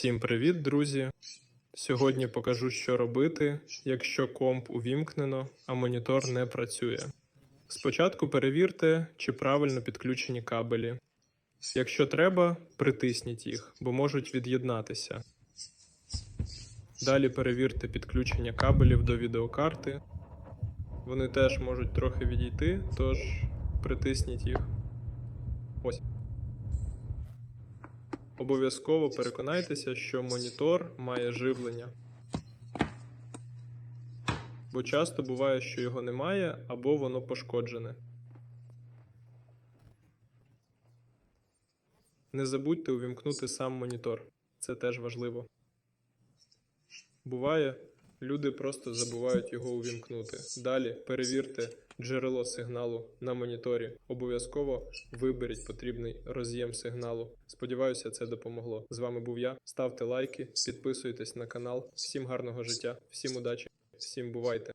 Всім привіт, друзі! Сьогодні покажу, що робити, якщо комп увімкнено, а монітор не працює. Спочатку перевірте, чи правильно підключені кабелі. Якщо треба, притисніть їх, бо можуть від'єднатися. Далі перевірте підключення кабелів до відеокарти. Вони теж можуть трохи відійти, тож притисніть їх. Ось. Обов'язково переконайтеся, що монітор має живлення. Бо часто буває, що його немає або воно пошкоджене. Не забудьте увімкнути сам монітор. Це теж важливо. Буває, люди просто забувають його увімкнути. Далі перевірте джерело сигналу на моніторі. Обов'язково виберіть потрібний роз'єм сигналу. Сподіваюся, це допомогло. З вами був я. Ставте лайки, підписуйтесь на канал. Всім гарного життя, всім удачі, всім бувайте!